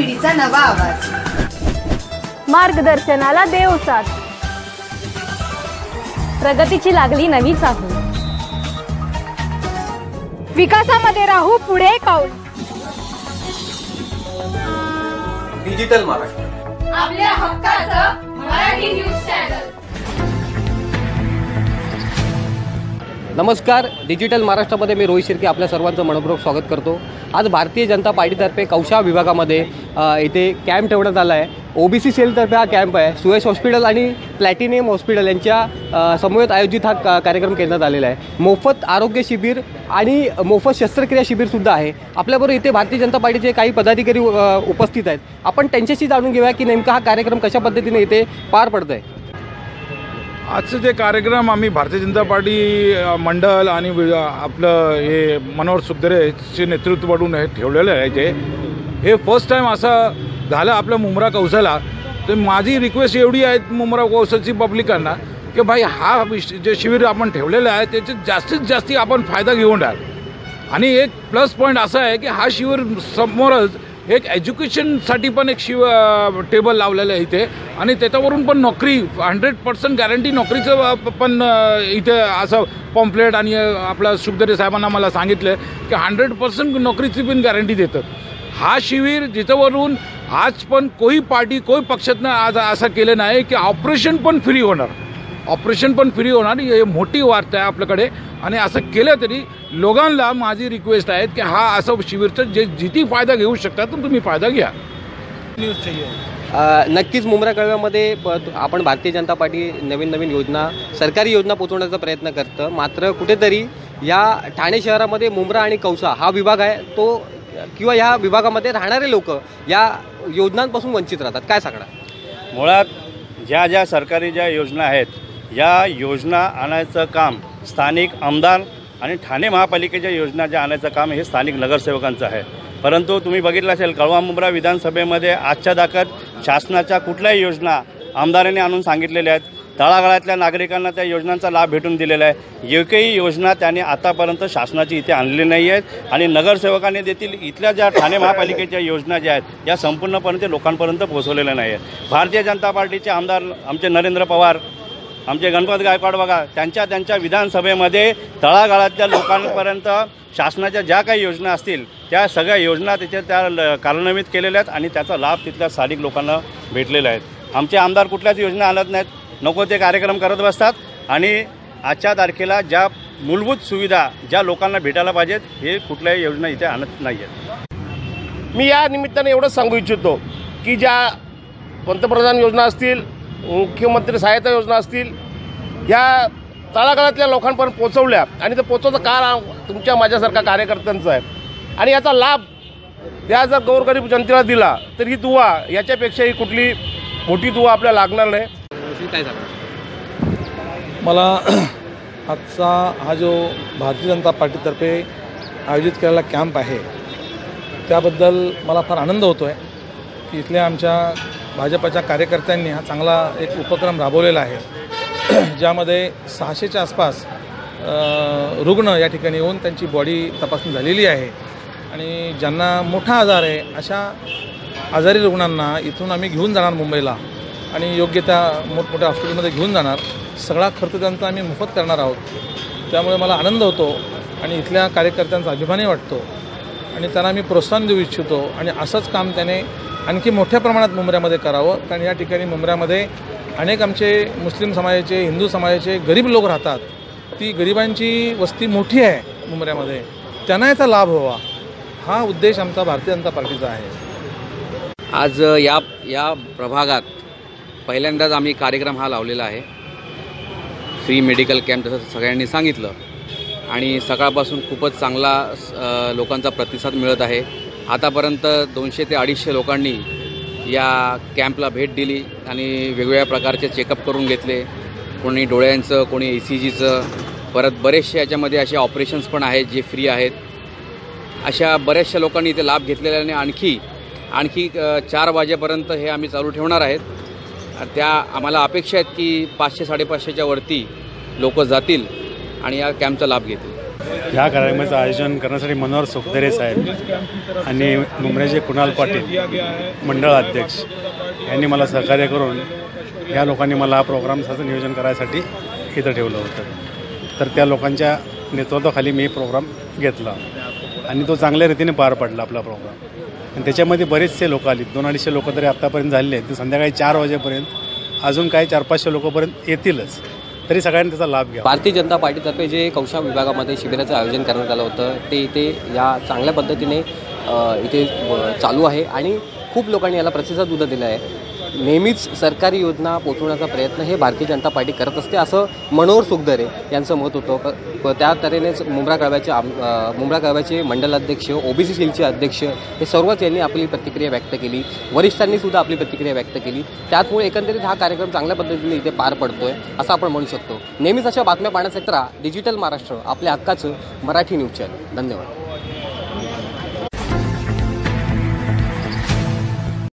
पिढीचा नवा आवाज. मार्गदर्शनाला देव साथ. प्रगतीची लागली नवी चाहूल. विकासामध्ये राहू पुढे पाऊल. डिजिटल महाराष्ट्र आपल्या हक्काचं मराठी न्यूज चॅनल नमस्कार. डिजिटल महाराष्ट्रामध्ये मी रोहित शिर्के. आपल्या सर्वांचं मनपूर्वक स्वागत करतो. आज भारतीय जनता पार्टीतर्फे कौशा विभागामध्ये इथे कॅम्प ठेवण्यात आला आहे. ओ बी सी सेलतर्फे हा कॅम्प आहे. सुयश हॉस्पिटल आणि प्लॅटिनियम हॉस्पिटल यांच्या समवेत आयोजित हा का कार्यक्रम करण्यात आलेला आहे. मोफत आरोग्य शिबिर आणि मोफत शस्त्रक्रिया शिबिरसुद्धा आहे. आपल्याबरोबर इथे भारतीय जनता पार्टीचे काही पदाधिकारी उपस्थित आहेत. आपण त्यांच्याशी जाणून घेऊया की नेमका हा कार्यक्रम कशा पद्धतीने इथे पार पडतो आहे आजचं जे कार्यक्रम आम्ही भारतीय जनता पार्टी मंडळ आणि आपलं हे मनोहर सुखदरेचे नेतृत्वाकडून हे ठेवलेलं आहे ते हे फर्स्ट टाईम असं झालं आपल्या मुमरा कौसाला. तर माझी रिक्वेस्ट एवढी आहे मुमरा कौसाची पब्लिकांना की भाई हा विश जे शिबिर आपण ठेवलेलं आहे त्याचे जास्तीत जास्ती आपण फायदा घेऊन राहाल आणि एक प्लस पॉईंट असा आहे की हा शिबिर समोरच एक एज्युकेशनसाठी पण एक शिव टेबल लावलेलं आहे इथे. आणि त्याच्यावरून पण नोकरी हंड्रेड पर्सेंट गॅरंटी नोकरीचं पण इथे असं पॉम्पलेट आणि आपल्या आपला सुखदरे साहेबांना मला सांगितलं की हंड्रेड पर्सेंट नोकरीची पण गॅरंटी देतात. हा शिबिर जिथंवरून आज पण कोई पार्टी कोई पक्षातनं आज असं केलं नाही की ऑपरेशन पण फ्री होणार. ऑपरेशन पण फ्री होणार. ही मोठी वार्ता आहे आपल्याकडे. आणि असं केलं तरी लोकांना माझी रिक्वेस्ट आहे की हा असं शिबिरचं जे जिथे फायदा घेऊ शकता तर तुम्ही फायदा घ्या. नक्कीच मुंब्रा कळव्यामध्ये प- आपण भारतीय जनता पार्टी नवीन नवीन योजना सरकारी योजना पोचवण्याचा प्रयत्न करतं. मात्र कुठेतरी या ठाणे शहरामध्ये मुंब्रा आणि कौसा हा विभाग आहे तो किंवा ह्या विभागामध्ये राहणारे लोक या योजनांपासून वंचित राहतात. काय सांगणार? मुळात ज्या ज्या सरकारी ज्या योजना आहेत या योजना आणायचं काम स्थानिक आमदार आणि ठाणे महापालिकेच्या योजना ज्या आणायचं काम हे स्थानिक नगरसेवकांचं आहे. परंतु तुम्ही बघितलं असेल कळवा मुंब्रा विधानसभेमध्ये आजच्या दाखत शासनाच्या कुठल्याही योजना आमदारांनी आणून सांगितलेल्या आहेत. तळागाळातल्या नागरिकांना त्या योजनांचा लाभ भेटून दिलेला आहे. एकही योजना त्यांनी आतापर्यंत शासनाची इथे आणली नाही आहेत आणि नगरसेवकांनी देखील इथल्या ज्या ठाणे महापालिकेच्या योजना ज्या आहेत या संपूर्णपणे ते लोकांपर्यंत पोहोचवलेल्या नाही आहेत. भारतीय जनता पार्टीचे आमदार आमचे नरेंद्र पवार आमचे गणपत गायकवाड बघा त्यांच्या त्यांच्या विधानसभेमध्ये तळागाळातल्या लोकांपर्यंत शासनाच्या ज्या काही योजना असतील त्या सगळ्या योजना तिथे त्या ल- कार्यान्वित केलेल्या आहेत आणि त्याचा लाभ तिथल्या स्थानिक लोकांना भेटलेला आहे. आमचे आमदार कुठल्याच योजना आणत नाहीत नको ते कार्यक्रम करत बसतात आणि आजच्या तारखेला ज्या मूलभूत सुविधा ज्या लोकांना भेटायला पाहिजेत हे कुठल्याही योजना इथे आणत नाही आहेत मी या निमित्ताने एवढंच सांगू इच्छितो की ज्या पंतप्रधान योजना असतील मुख्यमंत्री सहायता योजना असतील या तळागाळातल्या लोकांपर्यंत पोचवल्या आणि ते पोचवतं कार तुमच्या माझ्यासारख्या कार्यकर्त्यांचं आहे. आणि याचा लाभ या जर गोरगरीब जनतेला दिला तर ही दुवा याच्यापेक्षाही कुठली मोठी दुवा आपल्याला लागणार नाही. काय मला आजचा हा जो भारतीय जनता पार्टीतर्फे आयोजित केलेला कॅम्प आहे त्याबद्दल मला फार आनंद होतो आहे की इथल्या आमच्या भाजपच्या कार्यकर्त्यांनी हा चांगला एक उपक्रम राबवलेला आहे. ज्यामध्ये सहाशेच्या आसपास रुग्ण या ठिकाणी येऊन त्यांची बॉडी तपासणी झालेली आहे. आणि ज्यांना मोठा आजार आहे अशा आजारी रुग्णांना इथून आम्ही घेऊन जाणार मुंबईला. आणि योग्य त्या मोठमोठ्या हॉस्पिटलमध्ये घेऊन जाणार. सगळा खर्च त्यांचा आम्ही मोफत करणार आहोत. त्यामुळे मला आनंद होतो आणि इथल्या कार्यकर्त्यांचा अभिमानही वाटतो. आणि त्यांना मी प्रोत्साहन देऊ इच्छितो आणि असंच काम त्याने आणखी मोठ्या प्रमाणात मुंबऱ्यामध्ये करावं कारण या ठिकाणी मुंबऱ्यामध्ये अनेक आमचे मुस्लिम समाजाचे हिंदू समाजाचे गरीब लोक राहतात. ती गरिबांची वस्ती मोठी आहे मुंबऱ्यामध्ये त्यांना याचा लाभ व्हावा. हा उद्देश आमचा भारतीय जनता पार्टीचा आहे. आज या या प्रभागात पहिल्यांदाच आम्ही कार्यक्रम हा लावलेला आहे. फ्री मेडिकल कॅम्प जसं सगळ्यांनी सांगितलं. आणि सकाळपासून खूपच चांगला लोकांचा प्रतिसाद मिळत आहे. आतापर्यंत दोनशे ते अडीचशे लोकांनी या कॅम्पला भेट दिली आणि वेगवेगळ्या प्रकारचे चेकअप करून घेतले. कोणी डोळ्यांचं कोणी ए सी जीचं परत बरेचसे याच्यामध्ये असे ऑपरेशन्स पण आहेत जे फ्री आहेत. अशा बऱ्याचशा लोकांनी इथे लाभ घेतलेला आहे आणि आणखी आणखी चार वाजेपर्यंत हे आम्ही चालू ठेवणार आहेत. त्या आम्हाला अपेक्षा आहेत की पाचशे साडेपाचशेच्या वरती लोक जातील आणि या कॅम्पचा लाभ घेतील. ह्या कार्यक्रमाचं आयोजन करण्यासाठी मनोहर सुखदरे साहेब आणि मुंबईचे कुणाल पाटील मंडळ अध्यक्ष यांनी मला सहकार्य करून या लोकांनी मला हा प्रोग्रामचं नियोजन करायसाठी इथं ठेवलं होतं. तर त्या लोकांच्या नेतृत्वाखाली मी प्रोग्राम घेतला आणि तो चांगल्या रीतीने पार पडला आपला प्रोग्राम. आणि त्याच्यामध्ये बरेचसे लोक आली दोन अडीचशे लोक तरी आत्तापर्यंत झालेले आहेत. ते संध्याकाळी चार वाजेपर्यंत अजून काही चार पाचशे लोकपर्यंत येतीलच. तरी सगळ्यांनी त्याचा लाभ घ्या. भारतीय जनता पार्टीतर्फे जे कौशा विभागामध्ये शिबिराचं आयोजन करण्यात आलं होतं ते इथे या चांगल्या पद्धतीने इथे चालू आहे आणि खूप लोकांनी याला प्रतिसाद सुद्धा दिला आहे. नेहमीच सरकारी योजना पोचवण्याचा प्रयत्न हे भारतीय जनता पार्टी करत असते असं मनोहर सुखदरे यांचं मत होतं. क- त्या तऱ्हेनेच मुंब्रा कळव्याचे आम मुंब्रा कळव्याचे मंडल अध्यक्ष ओबीसी सेलचे अध्यक्ष हे सर्वच यांनी आपली प्रतिक्रिया व्यक्त केली. वरिष्ठांनी सुद्धा आपली प्रतिक्रिया व्यक्त केली. त्याचमुळे एकंदरीत हा कार्यक्रम चांगल्या पद्धतीने इथे पार पडतोय असं आपण म्हणू शकतो. नेहमीच अशा बातम्या पाहण्यासाठी डिजिटल महाराष्ट्र आपल्या हक्काचं मराठी न्यूज चॅनल. धन्यवाद.